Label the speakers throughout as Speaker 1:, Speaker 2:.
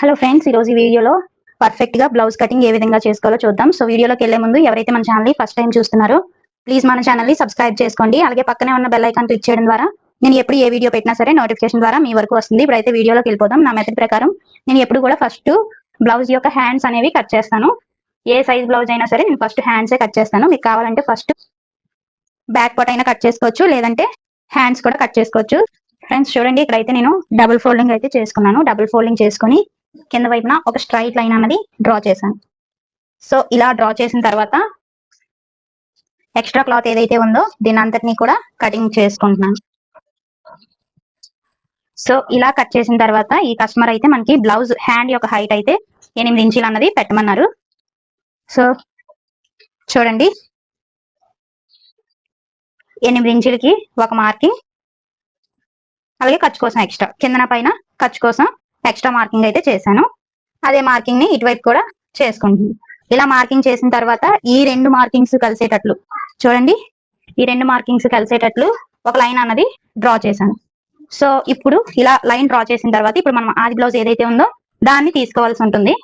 Speaker 1: Hello friends ఈ రోజు ఈ వీడియోలో పర్ఫెక్ట్గా బ్లౌజ్ కటింగ్ ఏ విధంగా చేసుకోవాలో చూద్దాం. సో వీడియోలోకి వెళ్ళే ముందు ఎవరైతే మన ఛానల్ ఫస్ట్ టైం చూస్తున్నారో ప్లీజ్ మన ఛానల్ని సబ్స్క్రైబ్ చేసుకోండి. అలాగే పక్కనే ఉన్న బెల్ ఐకాన్ క్లిక్ చేయడం ద్వారా నేను ఎప్పుడు ఏ వీడియో పెట్టినా సరే నోటిఫికేషన్ ద్వారా మీ వరకు వస్తుంది. ఇప్పుడైతే వీడియోలోకి వెళ్ళిపోదాం. నా మెథడ్ ప్రకారం నేను ఎప్పుడు కూడా ఫస్ట్ బ్లౌజ్ యొక్క హ్యాండ్స్ అనేవి కట్ చేస్తాను. ఏ సైజ్ బ్లౌజ్ అయినా సరే నేను ఫస్ట్ హ్యాండ్సే కట్ చేస్తాను. మీకు కావాలంటే ఫస్ట్ బ్యాక్ పార్ట్ అయినా కట్ చేసుకోవచ్చు లేదంటే హ్యాండ్స్ కూడా కట్ చేసుకోవచ్చు. ఫ్రెండ్స్ చూడండి ఇక్కడైతే నేను డబుల్ ఫోల్డింగ్ అయితే చేసుకున్నాను. డబుల్ ఫోల్డింగ్ చేసుకుని కింద వైపున ఒక స్ట్రైట్ లైన్ అన్నది డ్రా చేశాను. సో ఇలా డ్రా చేసిన తర్వాత ఎక్స్ట్రా క్లాత్ ఏదైతే ఉందో దీని అంతటినీ కూడా కటింగ్ చేసుకుంటున్నాను. సో ఇలా కట్ చేసిన తర్వాత ఈ కస్టమర్ అయితే మనకి బ్లౌజ్ హ్యాండ్ యొక్క హైట్ అయితే ఎనిమిది ఇంచులు అన్నది పెట్టమన్నారు. సో చూడండి. ఎనిమిది ఇంచులకి ఒక మార్కింగ్ అలాగే ఖర్చు కోసం ఎక్స్ట్రా కిందన పైన ఖర్చు కోసం ఎక్స్ట్రా మార్కింగ్ అయితే చేశాను. అదే మార్కింగ్ని ఇటువైపు కూడా చేసుకుంటుంది ఇలా మార్కింగ్ చేసిన తర్వాత ఈ రెండు మార్కింగ్స్ కలిసేటట్లు చూడండి. ఈ రెండు మార్కింగ్స్ కలిసేటట్లు ఒక లైన్ అన్నది డ్రా చేశాను. సో ఇప్పుడు ఇలా లైన్ డ్రా చేసిన తర్వాత ఇప్పుడు మనం ఆది బ్లౌజ్ ఏదైతే ఉందో దాన్ని తీసుకోవాల్సి ఉంటుంది.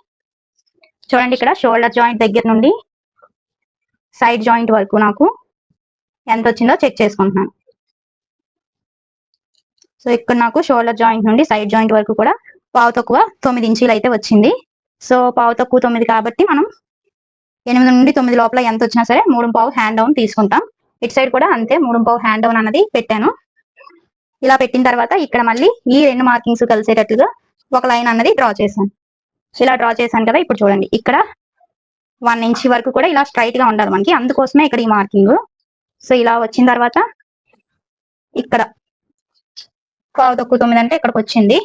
Speaker 1: చూడండి ఇక్కడ షోల్డర్ జాయింట్ దగ్గర నుండి సైడ్ జాయింట్ వరకు నాకు ఎంత వచ్చిందో చెక్ చేసుకుంటున్నాను. సో ఇక్కడ నాకు షోల్డర్ జాయింట్ నుండి సైడ్ జాయింట్ వరకు కూడా పావు తక్కువ తొమ్మిది ఇంచీలు అయితే వచ్చింది. సో పావు తక్కువ తొమ్మిది కాబట్టి మనం ఎనిమిది నుండి తొమ్మిది లోపల ఎంత వచ్చినా సరే మూడు పావు హ్యాండ్ డౌన్ తీసుకుంటాం. ఇటు సైడ్ కూడా అంతే మూడు పావు హ్యాండ్ డౌన్ అన్నది పెట్టాను. ఇలా పెట్టిన తర్వాత ఇక్కడ మళ్ళీ ఈ రెండు మార్కింగ్స్ కలిసేటట్లుగా ఒక లైన్ అన్నది డ్రా చేశాను. ఇలా డ్రా చేశాను కదా ఇప్పుడు చూడండి. ఇక్కడ వన్ ఇంచ్ వరకు కూడా ఇలా స్ట్రైట్గా ఉండాలి మనకి. అందుకోసమే ఇక్కడ ఈ మార్కింగ్. సో ఇలా వచ్చిన తర్వాత ఇక్కడ పావు తక్కువ తొమ్మిది అంటే ఇక్కడికి వచ్చింది.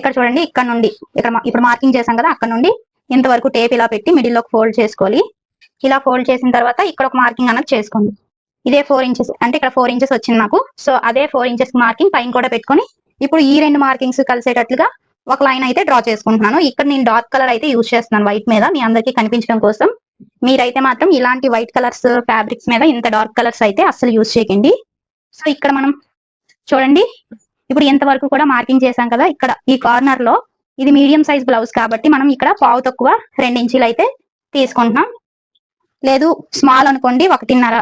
Speaker 1: ఇక్కడ చూడండి ఇక్కడ నుండి ఇక్కడ ఇప్పుడు మార్కింగ్ చేశాం కదా అక్కడ నుండి ఇంతవరకు టేప్ ఇలా పెట్టి మిడిల్లోకి ఫోల్డ్ చేసుకోవాలి. ఇలా ఫోల్డ్ చేసిన తర్వాత ఇక్కడ ఒక మార్కింగ్ అన్నది చేసుకోండి. ఇదే ఫోర్ ఇంచెస్ అంటే ఇక్కడ ఫోర్ ఇంచెస్ వచ్చింది నాకు సో అదే ఫోర్ ఇంచెస్ మార్కింగ్ పైన కూడా పెట్టుకొని ఇప్పుడు ఈ రెండు మార్కింగ్స్ కలిసేటట్లుగా ఒక లైన్ అయితే డ్రా చేసుకుంటున్నాను. ఇక్కడ నేను డార్క్ కలర్ అయితే యూజ్ చేస్తున్నాను వైట్ మీద మీ అందరికీ కనిపించడం కోసం. మీరైతే మాత్రం ఇలాంటి వైట్ కలర్స్ ఫ్యాబ్రిక్స్ మీద ఇంత డార్క్ కలర్స్ అయితే అస్సలు యూజ్ చేయకండి. సో ఇక్కడ మనం చూడండి ఇప్పుడు ఎంతవరకు కూడా మార్కింగ్ చేసాం కదా ఇక్కడ ఈ కార్నర్లో ఇది మీడియం సైజ్ బ్లౌజ్ కాబట్టి మనం ఇక్కడ పావు తక్కువ రెండు ఇంచీలు అయితే తీసుకుంటున్నాం. లేదు స్మాల్ అనుకోండి ఒకటిన్నర.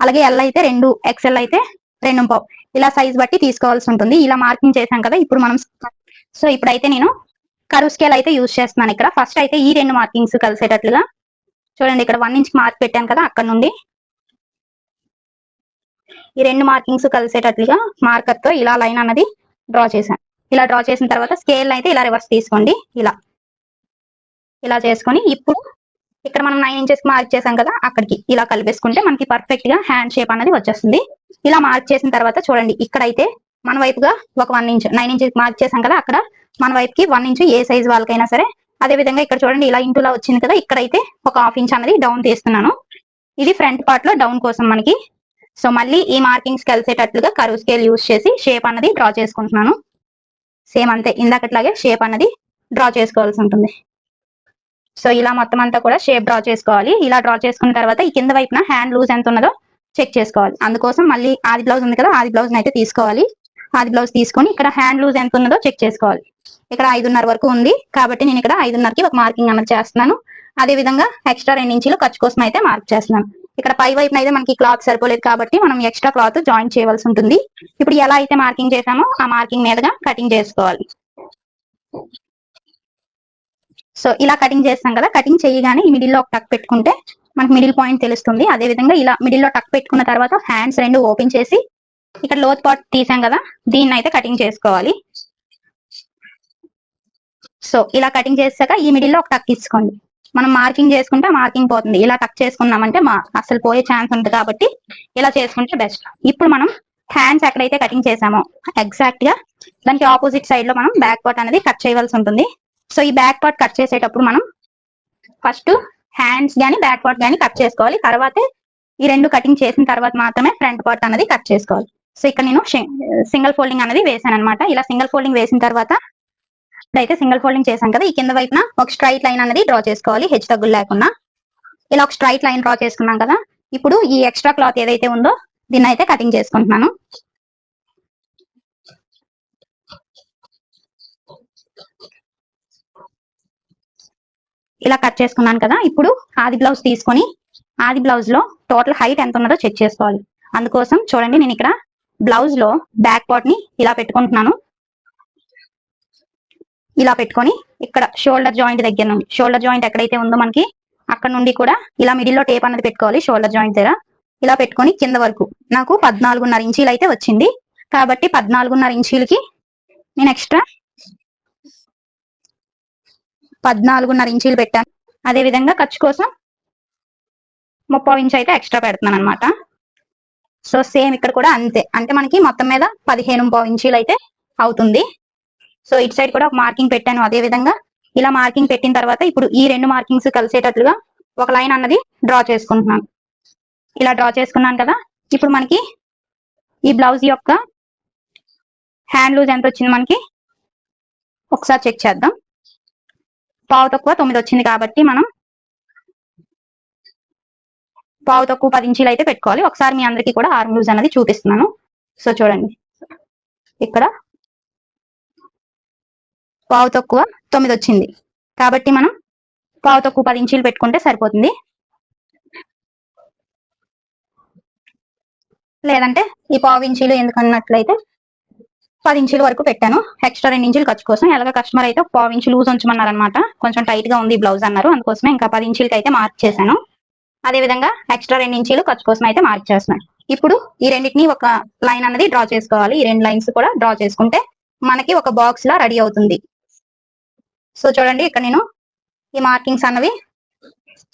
Speaker 1: అలాగే ఎల్ అయితే రెండు ఎక్స్ఎల్ అయితే రెండు పావు. ఇలా సైజ్ బట్టి తీసుకోవాల్సి ఉంటుంది. ఇలా మార్కింగ్ చేశాం కదా ఇప్పుడు మనం సో ఇప్పుడైతే నేను కరువు స్కేల్ అయితే యూజ్ చేస్తున్నాను ఇక్కడ. ఫస్ట్ అయితే ఈ రెండు మార్కింగ్స్ కలిసేటట్లుగా. చూడండి ఇక్కడ వన్ ఇంచ్ మార్క్ పెట్టాను కదా అక్కడ నుండి ఈ రెండు మార్కింగ్స్ కలిసేటట్లుగా మార్కర్తో ఇలా లైన్ అన్నది డ్రా చేశాను. ఇలా డ్రా చేసిన తర్వాత స్కేల్ అయితే ఇలా రివర్స్ తీసుకోండి. ఇలా. ఇలా చేసుకొని ఇప్పుడు ఇక్కడ మనం నైన్ ఇంచెస్ మార్క్ చేసాం కదా అక్కడికి ఇలా కలిపేసుకుంటే మనకి పర్ఫెక్ట్గా హ్యాండ్ షేప్ అనేది వచ్చేస్తుంది. ఇలా మార్క్ చేసిన తర్వాత చూడండి ఇక్కడైతే మన వైపుగా ఒక one inch nine inches mark చేసాం కదా అక్కడ మన వైపుకి వన్ ఇంచ్ ఏ సైజ్ వాళ్ళకైనా సరే. అదే విధంగా ఇక్కడ చూడండి ఇలా ఇంటూలా వచ్చింది కదా ఇక్కడైతే ఒక హాఫ్ ఇంచ్ అనేది డౌన్ తీస్తున్నాను. ఇది ఫ్రంట్ పార్ట్లో డౌన్ కోసం మనకి సో మళ్ళీ ఈ మార్కింగ్స్ కలిసేటట్లుగా కరువు స్కేల్ యూస్ చేసి షేప్ అన్నది డ్రా చేసుకుంటున్నాను. సేమ్ అంతే ఇందాకట్లాగే షేప్ అన్నది డ్రా చేసుకోవాల్సి ఉంటుంది. సో ఇలా మొత్తం అంతా కూడా షేప్ డ్రా చేసుకోవాలి. ఇలా డ్రా చేసుకున్న తర్వాత ఈ కింద వైపున హ్యాండ్ లూజ్ ఎంత ఉన్నదో చెక్ చేసుకోవాలి. అందుకోసం మళ్ళీ ఆది బ్లౌజ్ ఉంది కదా ఆది బ్లౌజ్ అయితే తీసుకోవాలి. ఆది బ్లౌజ్ తీసుకొని ఇక్కడ హ్యాండ్ లూజ్ ఎంత ఉన్నదో చెక్ చేసుకోవాలి. ఇక్కడ ఐదున్నర వరకు ఉంది కాబట్టి నేను ఇక్కడ ఐదున్నరకి ఒక మార్కింగ్ అన్నది చేస్తున్నాను. అదే విధంగా ఎక్స్ట్రా రెండు ఇంచులు ఖర్చు కోసం అయితే మార్క్ చేస్తున్నాను. ఇక్కడ పై వైపున అయితే మనకి క్లాత్ సరిపోలేదు కాబట్టి మనం ఎక్స్ట్రా క్లాత్ జాయిన్ చేయవలసి ఉంటుంది. ఇప్పుడు ఎలా అయితే మార్కింగ్ చేసామో ఆ మార్కింగ్ మీదుగా కటింగ్ చేసుకోవాలి. సో ఇలా కటింగ్ చేస్తాం కదా కటింగ్ చేయగానే ఈ మిడిల్లో ఒక టక్ పెట్టుకుంటే మనకి మిడిల్ పాయింట్ తెలుస్తుంది. అదే విధంగా ఇలా మిడిల్లో టక్ పెట్టుకున్న తర్వాత హ్యాండ్స్ రెండు ఓపెన్ చేసి ఇక్కడ లోత్ పాట్ తీసాం కదా దీన్ని అయితే కటింగ్ చేసుకోవాలి. సో ఇలా కటింగ్ చేసాక ఈ మిడిల్లో ఒక టక్ ఇచ్చుకోండి మనం మార్కింగ్ చేసుకుంటే మార్కింగ్ పోతుంది. ఇలా టక్ చేసుకున్నామంటే మా అసలు పోయే ఛాన్స్ ఉంటుంది కాబట్టి ఇలా చేసుకుంటే బెస్ట్. ఇప్పుడు మనం హ్యాండ్స్ ఎక్కడైతే కటింగ్ చేసామో ఎగ్జాక్ట్గా దానికి ఆపోజిట్ సైడ్లో మనం బ్యాక్ పార్ట్ అనేది కట్ చేయవలసి ఉంటుంది. సో ఈ బ్యాక్ పార్ట్ కట్ చేసేటప్పుడు మనం ఫస్ట్ హ్యాండ్స్ కానీ బ్యాక్ పార్ట్ కానీ కట్ చేసుకోవాలి. తర్వాతే ఈ రెండు కటింగ్ చేసిన తర్వాత మాత్రమే ఫ్రంట్ పార్ట్ అనేది కట్ చేసుకోవాలి. సో ఇక్కడ నేను సింగిల్ ఫోల్డింగ్ అనేది వేసాను అనమాట ఇలా సింగిల్ ఫోల్డింగ్ వేసిన తర్వాత ఇప్పుడైతే సింగిల్ ఫోల్డింగ్ చేశాం కదా ఈ కింద వైపున ఒక స్ట్రైట్ లైన్ అనేది డ్రా చేసుకోవాలి హెచ్ తగ్గులు లేకుండా. ఇలా ఒక స్ట్రైట్ లైన్ డ్రా చేసుకున్నాం కదా ఇప్పుడు ఈ ఎక్స్ట్రా క్లాత్ ఏదైతే ఉందో దీన్ని అయితే కటింగ్ చేసుకుంటున్నాను. ఇలా కట్ చేసుకున్నాను కదా ఇప్పుడు ఆది బ్లౌజ్ తీసుకొని ఆది బ్లౌజ్లో టోటల్ హైట్ ఎంత ఉన్నదో చెక్ చేసుకోవాలి. అందుకోసం చూడండి నేను ఇక్కడ బ్లౌజ్లో బ్యాక్ పార్ట్ని ఇలా పెట్టుకుంటున్నాను. ఇలా పెట్టుకొని ఇక్కడ షోల్డర్ జాయింట్ దగ్గర నుండి షోల్డర్ జాయింట్ ఎక్కడైతే ఉందో మనకి అక్కడ నుండి కూడా ఇలా మిడిల్లో టేప్ అనేది పెట్టుకోవాలి షోల్డర్ జాయింట్ దగ్గర. ఇలా పెట్టుకొని కింద వరకు. నాకు పద్నాలుగున్నర ఇంచీలు అయితే వచ్చింది. కాబట్టి పద్నాలుగున్నర ఇంచీలకి నేను ఎక్స్ట్రా పద్నాలుగున్నర ఇంచీలు పెట్టాను. అదే విధంగా ఖర్చు కోసం ముప్పై ఇంచ్ అయితే ఎక్స్ట్రా పెడుతున్నాను అనమాట సో సేమ్ ఇక్కడ కూడా అంతే. అంటే మనకి మొత్తం మీద పదిహేను పావు ఇంచీలు అయితే అవుతుంది. సో ఇటు సైడ్ కూడా ఒక మార్కింగ్ పెట్టాను. అదే విధంగా ఇలా మార్కింగ్ పెట్టిన తర్వాత ఇప్పుడు ఈ రెండు మార్కింగ్స్ కలిసేటట్లుగా ఒక లైన్ అన్నది డ్రా చేసుకుంటున్నాను. ఇలా డ్రా చేసుకున్నాను కదా. ఇప్పుడు మనకి ఈ బ్లౌజ్ యొక్క హ్యాండ్ లూజ్ ఎంత వచ్చింది మనకి? ఒకసారి చెక్ చేద్దాం. పావు తక్కువ తొమ్మిది వచ్చింది కాబట్టి మనం పావు తక్కువ పది ఇంచీలు అయితే పెట్టుకోవాలి. ఒకసారి మీ అందరికీ కూడా ఆర్మ్ లూజ్ అనేది చూపిస్తున్నాను. సో చూడండి. ఇక్కడ పావు తక్కువ తొమ్మిది వచ్చింది కాబట్టి మనం పావు తక్కువ పది ఇంచీలు పెట్టుకుంటే సరిపోతుంది. లేదంటే ఈ పావు ఇంచీలు ఎందుకన్నట్లయితే పది ఇంచుల వరకు పెట్టాను. ఎక్స్ట్రా రెండు ఇంచులు ఖర్చు కోసం. ఎలాగ కస్టమర్ అయితే ఒక పావు ఇంచు లూజ్ ఉంచమన్నారు అనమాట కొంచెం టైట్గా ఉంది బ్లౌజ్ అన్నారు. అందుకోసమే ఇంకా పది ఇంచులకి అయితే మార్క్ చేశాను. అదే విధంగా ఎక్స్ట్రా రెండు ఇంచులు ఖర్చు కోసం అయితే మార్క్ చేస్తున్నాను. ఇప్పుడు ఈ రెండింటిని ఒక లైన్ అన్నది డ్రా చేసుకోవాలి. ఈ రెండు లైన్స్ కూడా డ్రా చేసుకుంటే మనకి ఒక బాక్స్ లా రెడీ అవుతుంది. సో చూడండి ఇక్కడ నేను ఈ మార్కింగ్స్ అన్నవి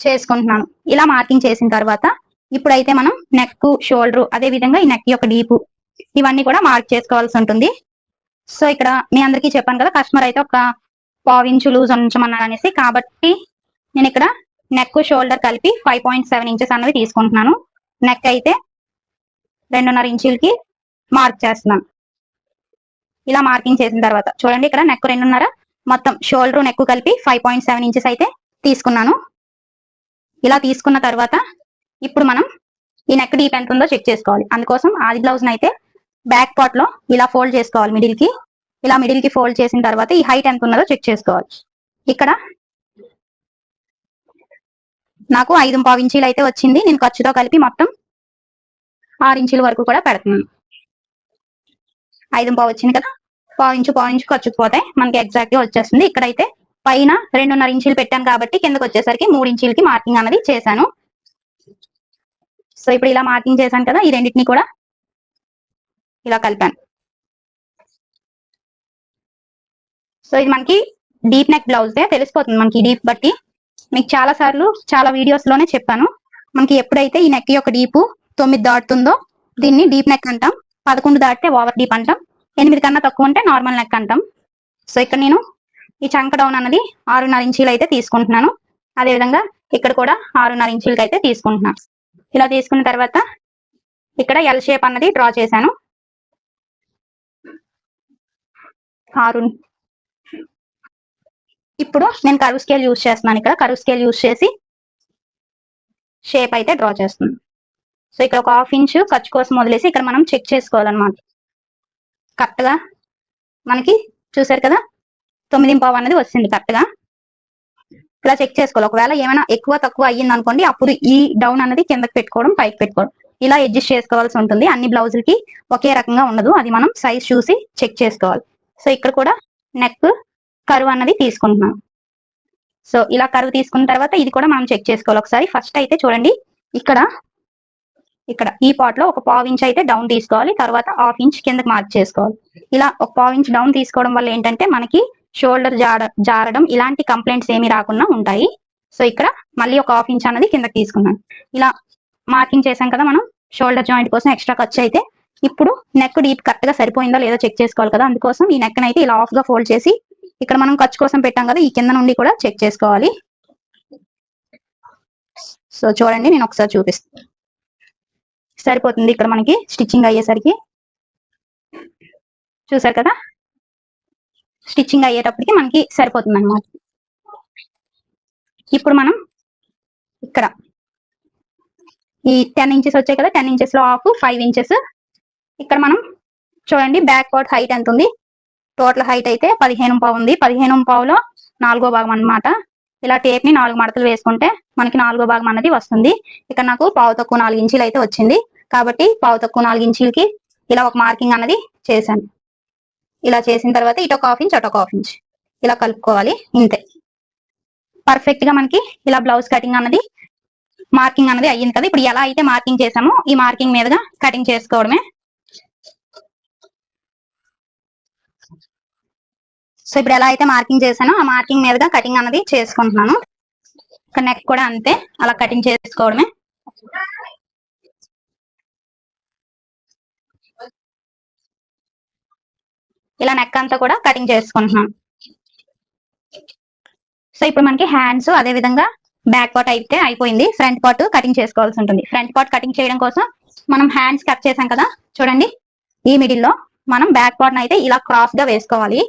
Speaker 1: చేసుకుంటున్నాను. ఇలా మార్కింగ్ చేసిన తర్వాత ఇప్పుడైతే మనం నెక్ షోల్డర్ అదే విధంగా ఈ నెక్ యొక్క డీపు ఇవన్నీ కూడా మార్క్ చేసుకోవాల్సి ఉంటుంది. సో ఇక్కడ మీ అందరికీ చెప్పాను కదా కస్టమర్ అయితే ఒక పావు ఇంచు లూజ్ ఉంచమన్నారు అనేసి. కాబట్టి నేను ఇక్కడ నెక్ షోల్డర్ కలిపి ఫైవ్ పాయింట్ సెవెన్ ఇంచెస్ అన్నవి తీసుకుంటున్నాను. నెక్ అయితే రెండున్నర ఇంచులకి మార్క్ చేస్తున్నాను. ఇలా మార్కింగ్ చేసిన తర్వాత చూడండి ఇక్కడ నెక్ రెండున్నర మొత్తం షోల్డర్ నెక్ కలిపి ఫైవ్ పాయింట్ సెవెన్ ఇంచెస్ అయితే తీసుకున్నాను. ఇలా తీసుకున్న తర్వాత ఇప్పుడు మనం ఈ నెక్ డీప్ ఎంత ఉందో చెక్ చేసుకోవాలి. అందుకోసం ఆది బ్లౌజ్ అయితే బ్యాక్ పార్ట్లో ఇలా ఫోల్డ్ చేసుకోవాలి మిడిల్కి. ఇలా మిడిల్కి ఫోల్డ్ చేసిన తర్వాత ఈ హైట్ ఎంత ఉన్నదో చెక్ చేసుకోవాలి. ఇక్కడ నాకు ఐదు పావు ఇంచీలు అయితే వచ్చింది. నేను ఖర్చుతో కలిపి మొత్తం ఆరు ఇంచుల వరకు కూడా పెడుతున్నాను. ఐదు పావు వచ్చింది కదా? పాయించు పాయించు పావు మనకి ఎగ్జాక్ట్గా వచ్చేస్తుంది. ఇక్కడైతే పైన రెండున్నర ఇంచులు పెట్టాను కాబట్టి కిందకి వచ్చేసరికి మూడు ఇంచులకి మార్కింగ్ అనేది చేశాను. సో ఇప్పుడు ఇలా మార్కింగ్ చేశాను కదా ఈ రెండింటిని కూడా ఇలా కలిపాను. సో ఇది మనకి డీప్ నెక్ బ్లౌజ్ తెలిసిపోతుంది మనకి డీప్ బట్టి. మీకు చాలా సార్లు చాలా వీడియోస్లోనే చెప్పాను. మనకి ఎప్పుడైతే ఈ నెక్ యొక్క డీపు తొమ్మిది దాటుతుందో దీన్ని డీప్ నెక్ అంటాం. పదకొండు దాటితే ఓవర్ డీప్ అంటాం. ఎనిమిది కన్నా తక్కువ ఉంటే నార్మల్ నెక్ అంటాం. సో ఇక్కడ నేను ఈ చంక డౌన్ అన్నది ఆరున్నర ఇంచీలు అయితే తీసుకుంటున్నాను. అదే విధంగా ఇక్కడ కూడా ఆరున్నర ఇంచీలకి అయితే తీసుకుంటున్నాను ఇలా తీసుకున్న తర్వాత ఇక్కడ ఎల్ షేప్ అన్నది డ్రా చేశాను. ఆరు. ఇప్పుడు నేను కరువు స్కేల్ యూజ్ చేస్తున్నాను ఇక్కడ. కరువు స్కేల్ యూజ్ చేసి షేప్ అయితే డ్రా చేస్తున్నాను. సో ఇక్కడ ఒక హాఫ్ ఇంచ్ ఖర్చు కోసం వదిలేసి ఇక్కడ మనం చెక్ చేసుకోవాలన్నమాట. కరెక్ట్గా? మనకి చూసారు కదా? తొమ్మిది పావు అనేది వచ్చింది కరెక్ట్గా? ఇలా చెక్ చేసుకోవాలి. ఒకవేళ ఏమైనా ఎక్కువ తక్కువ అయ్యింది అనుకోండి అప్పుడు ఈ డౌన్ అనేది కిందకి పెట్టుకోవడం పైకి పెట్టుకోవడం. ఇలా అడ్జస్ట్ చేసుకోవాల్సి ఉంటుంది. అన్ని బ్లౌజులకి ఒకే రకంగా ఉండదు. అది మనం సైజ్ చూసి చెక్ చేసుకోవాలి. సో ఇక్కడ కూడా నెక్ కరువు అన్నది తీసుకుంటున్నాం. సో ఇలా కరువు తీసుకున్న తర్వాత ఇది కూడా మనం చెక్ చేసుకోవాలి. ఒకసారి ఫస్ట్ అయితే చూడండి. ఇక్కడ ఇక్కడ ఈ పార్ట్లో ఒక పావు ఇంచ్ అయితే డౌన్ తీసుకోవాలి. తర్వాత హాఫ్ ఇంచ్ కిందకి మార్క్ చేసుకోవాలి. ఇలా ఒక పావు ఇంచ్ డౌన్ తీసుకోవడం వల్ల ఏంటంటే మనకి షోల్డర్ జార జారడం ఇలాంటి కంప్లైంట్స్ ఏమి రాకుండా ఉంటాయి. సో ఇక్కడ మళ్ళీ ఒక హాఫ్ ఇంచ్ అనేది కిందకి తీసుకున్నాను. ఇలా మార్కింగ్ చేసాం కదా మనం షోల్డర్ జాయింట్ కోసం ఎక్స్ట్రా ఖర్చు అయితే. ఇప్పుడు నెక్ డీప్ కరెక్ట్గా సరిపోయిందో లేదో చెక్ చేసుకోవాలి కదా. అందుకోసం ఈ నెక్ అయితే ఇలా ఆఫ్గా ఫోల్డ్ చేసి ఇక్కడ మనం ఖర్చు కోసం పెట్టాం కదా ఈ కింద నుండి కూడా చెక్ చేసుకోవాలి. సో చూడండి నేను ఒకసారి చూపిస్తాను సరిపోతుంది ఇక్కడ మనకి స్టిచ్చింగ్ అయ్యేసరికి. చూసారు కదా? స్టిచ్చింగ్ అయ్యేటప్పటికి మనకి సరిపోతుంది అనమాట ఇప్పుడు మనం ఇక్కడ ఈ టెన్ ఇంచెస్ వచ్చాయి కదా? టెన్ ఇంచెస్లో హాఫ్ ఫైవ్ ఇంచెస్. ఇక్కడ మనం చూడండి బ్యాక్ పార్ట్ హైట్ ఎంత ఉంది టోటల్ హైట్ అయితే పదిహేను పావు ఉంది. పదిహేను పావులో నాలుగో భాగం అన్నమాట. ఇలా టేప్ని నాలుగు మడతలు వేసుకుంటే మనకి నాలుగో భాగం అన్నది వస్తుంది. ఇక్కడ నాకు పావు తక్కువ నాలుగు ఇంచీలు అయితే వచ్చింది. కాబట్టి పావు తక్కువ నాలుగు ఇంచీలకి ఇలా ఒక మార్కింగ్ అన్నది చేశాను. ఇలా చేసిన తర్వాత ఇటు ఒక హాఫ్ ఇంచ్ అటు ఒక హాఫ్ ఇంచ్. ఇలా కలుపుకోవాలి ఇంతే. పర్ఫెక్ట్గా మనకి ఇలా బ్లౌజ్ కటింగ్ అన్నది మార్కింగ్ అన్నది అయ్యింది కదా. ఇప్పుడు ఎలా అయితే మార్కింగ్ చేసామో ఈ మార్కింగ్ మీదుగా కటింగ్ చేసుకోవడమే. సో ఇప్పుడు ఎలా అయితే మార్కింగ్ చేశానో ఆ మార్కింగ్ మీదుగా కటింగ్ అన్నది చేసుకుంటున్నాను. నెక్ కూడా అంతే అలా కటింగ్ చేసుకోవడమే. ఇలా నెక్ అంతా కూడా కటింగ్ చేసుకుంటున్నాం. సో ఇప్పుడు మనకి హ్యాండ్స్ అదే విధంగా బ్యాక్ పార్ట్ అయితే అయిపోయింది. ఫ్రంట్ పార్ట్ కటింగ్ చేసుకోవాల్సి ఉంటుంది. ఫ్రంట్ పార్ట్ కటింగ్ చేయడం కోసం మనం హ్యాండ్స్ కట్ చేసాం కదా? చూడండి. ఈ మిడిల్లో మనం బ్యాక్ పార్ట్ అయితే ఇలా క్రాస్గా వేసుకోవాలి.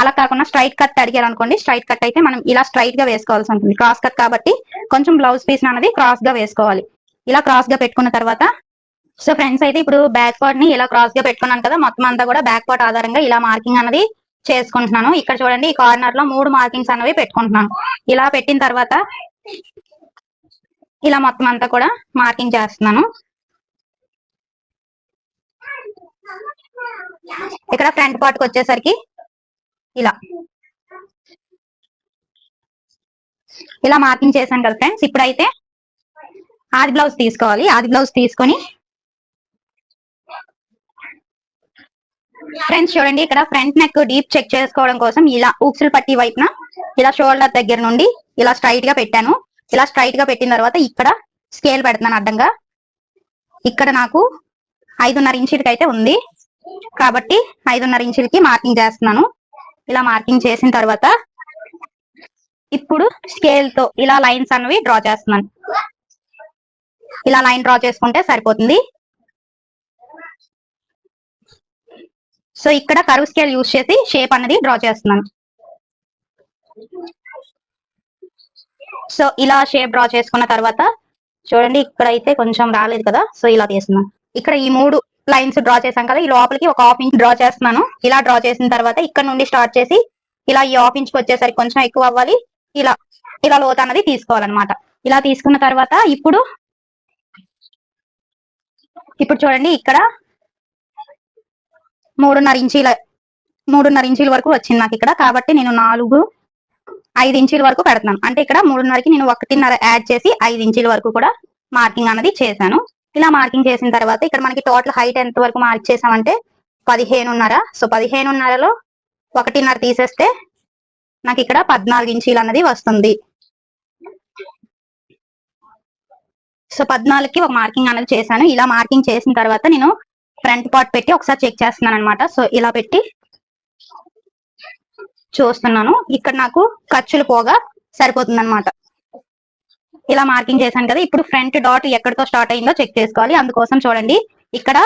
Speaker 1: అలా కాకుండా స్ట్రైట్ కట్ అడిగారు అనుకోండి. స్ట్రైట్ కట్ అయితే మనం ఇలా స్ట్రైట్గా వేసుకోవాల్సి ఉంటుంది. క్రాస్ కట్ కాబట్టి కొంచెం బ్లౌజ్ పీస్ అనేది క్రాస్గా వేసుకోవాలి. ఇలా క్రాస్గా పెట్టుకున్న తర్వాత సో ఫ్రెండ్స్ అయితే ఇప్పుడు బ్యాక్ పార్ట్ని ఇలా క్రాస్గా పెట్టుకున్నాను కదా మొత్తం అంతా కూడా బ్యాక్ పార్ట్ ఆధారంగా ఇలా మార్కింగ్ అనేది చేసుకుంటున్నాను. ఇక్కడ చూడండి ఈ కార్నర్లో మూడు మార్కింగ్స్ అనేవి పెట్టుకుంటున్నాను. ఇలా పెట్టిన తర్వాత ఇలా మొత్తం అంతా కూడా మార్కింగ్ చేస్తున్నాను. ఇక్కడ ఫ్రంట్ పార్ట్కి వచ్చేసరికి ఇలా. ఇలా మార్కింగ్ చేశాను కదా ఫ్రెండ్స్ ఇప్పుడైతే ఆది బ్లౌజ్ తీసుకోవాలి. ఆది బ్లౌజ్ తీసుకొని ఫ్రెండ్స్ చూడండి ఇక్కడ ఫ్రంట్ నెక్ డీప్ చెక్ చేసుకోవడం కోసం ఇలా ఊక్సులు పట్టి వైపున ఇలా షోల్డర్ దగ్గర నుండి ఇలా స్ట్రైట్గా పెట్టాను. ఇలా స్ట్రైట్గా పెట్టిన తర్వాత ఇక్కడ స్కేల్ పెడుతున్నాను అడ్డంగా. ఇక్కడ నాకు ఐదున్నర ఇంచులకి అయితే ఉంది. కాబట్టి ఐదున్నర ఇంచులకి మార్కింగ్ చేస్తున్నాను. ఇలా మార్కింగ్ చేసిన తర్వాత ఇప్పుడు స్కేల్తో ఇలా లైన్స్ అనేవి డ్రా చేస్తున్నాను. ఇలా లైన్ డ్రా చేసుకుంటే సరిపోతుంది. సో ఇక్కడ కరువు స్కేల్ యూజ్ చేసి షేప్ అనేది డ్రా చేస్తున్నాను. సో ఇలా షేప్ డ్రా చేసుకున్న తర్వాత చూడండి ఇక్కడ అయితే కొంచెం రాలేదు కదా సో ఇలా తీస్తున్నాను. ఇక్కడ ఈ మూడు లైన్స్ డ్రా చేశాం కదా ఈ లోపలికి ఒక హాఫ్ ఇంచ్ డ్రా చేస్తున్నాను. ఇలా డ్రా చేసిన తర్వాత ఇక్కడ నుండి స్టార్ట్ చేసి ఇలా ఈ హాఫ్ ఇంచ్ వచ్చేసరికి కొంచెం ఎక్కువ అవ్వాలి. ఇలా ఇలా లోత అన్నది తీసుకోవాలన్నమాట. ఇలా తీసుకున్న తర్వాత ఇప్పుడు ఇప్పుడు చూడండి ఇక్కడ మూడున్నర ఇంచీల మూడున్నర ఇంచీల వరకు వచ్చింది నాకు ఇక్కడ. కాబట్టి నేను నాలుగు ఐదు ఇంచీల వరకు పెడుతున్నాను అంటే ఇక్కడ మూడున్నరకి నేను ఒకటిన్నర యాడ్ చేసి ఐదు ఇంచీల వరకు కూడా మార్కింగ్ అనేది చేశాను. ఇలా మార్కింగ్ చేసిన తర్వాత ఇక్కడ మనకి టోటల్ హైట్ ఎంత వరకు మార్క్ చేసామంటే పదిహేనున్నర. సో పదిహేనున్నరలో ఒకటిన్నర తీసేస్తే నాకు ఇక్కడ పద్నాలుగు ఇంచీలు అన్నది వస్తుంది. సో పద్నాలుగుకి ఒక మార్కింగ్ అనేది చేశాను. ఇలా మార్కింగ్ చేసిన తర్వాత నేను ఫ్రంట్ పార్ట్ పెట్టి ఒకసారి చెక్ చేస్తున్నాను అనమాట సో ఇలా పెట్టి చూస్తున్నాను. ఇక్కడ నాకు ఖర్చులు పోగా సరిపోతుంది అనమాట ఇలా మార్కింగ్ చేశాను కదా ఇప్పుడు ఫ్రంట్ డాట్ ఎక్కడితో స్టార్ట్ అయిందో చెక్ చేసుకోవాలి. అందుకోసం చూడండి ఇక్కడ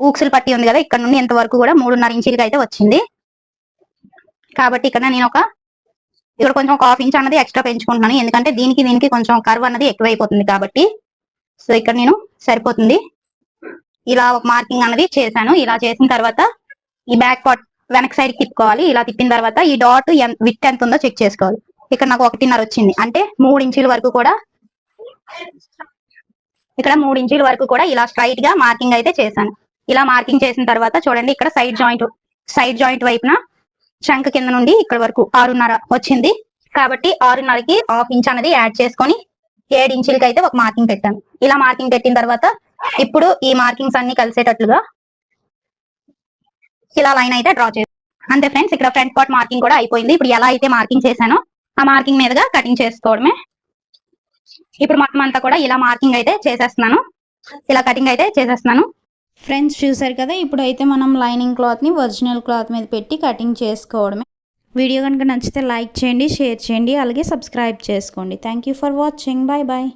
Speaker 1: ఊక్సులు పట్టి ఉంది కదా ఇక్కడ నుండి ఎంతవరకు కూడా మూడున్నర ఇంచీలకి అయితే వచ్చింది. కాబట్టి ఇక్కడ నేను ఒక ఇక్కడ కొంచెం ఒక హాఫ్ ఇంచ్ అన్నది ఎక్స్ట్రా పెంచుకుంటున్నాను. ఎందుకంటే దీనికి దీనికి కొంచెం కర్వ్ అన్నది ఎక్కువైపోతుంది కాబట్టి. సో ఇక్కడ నేను సరిపోతుంది. ఇలా ఒక మార్కింగ్ అన్నది చేశాను. ఇలా చేసిన తర్వాత ఈ బ్యాక్ పార్ట్ వెనక్ సైడ్ తిప్పుకోవాలి. ఇలా తిప్పిన తర్వాత ఈ డాట్ విత్ ఎంత ఉందో చెక్ చేసుకోవాలి. ఇక్కడ నాకు ఒకటిన్నర వచ్చింది. అంటే మూడు ఇంచుల వరకు కూడా ఇక్కడ మూడు ఇంచుల వరకు కూడా ఇలా స్ట్రైట్గా మార్కింగ్ అయితే చేశాను. ఇలా మార్కింగ్ చేసిన తర్వాత చూడండి ఇక్కడ సైడ్ జాయింట్ సైడ్ జాయింట్ వైపున శంఖ కింద నుండి ఇక్కడ వరకు ఆరున్నర వచ్చింది. కాబట్టి ఆరున్నరకి హాఫ్ ఇంచ్ అనేది యాడ్ చేసుకొని ఏడు ఇంచులకి అయితే ఒక మార్కింగ్ పెట్టాను. ఇలా మార్కింగ్ పెట్టిన తర్వాత ఇప్పుడు ఈ మార్కింగ్స్ అన్ని కలిసేటట్లుగా ఇలా లైన్ అయితే డ్రా చేస్తాను అంతే ఫ్రెండ్స్ ఇక్కడ ఫ్రంట్ పార్ట్ మార్కింగ్ కూడా అయిపోయింది. ఇప్పుడు ఎలా అయితే మార్కింగ్ చేశానో ఆ మార్కింగ్ మీదుగా కటింగ్ చేసుకోవడమే. ఇప్పుడు మొత్తం అంతా కూడా ఇలా మార్కింగ్ అయితే చేసేస్తున్నాను. ఇలా కటింగ్ అయితే చేసేస్తున్నాను.
Speaker 2: ఫ్రెండ్స్ చూసారు కదా ఇప్పుడైతే మనం లైనింగ్ క్లాత్ని ఒరిజినల్ క్లాత్ మీద పెట్టి కటింగ్ చేసుకోవడమే. వీడియో కనుక నచ్చితే లైక్ చేయండి షేర్ చేయండి అలాగే సబ్స్క్రైబ్ చేసుకోండి. Thank you for watching. Bye bye.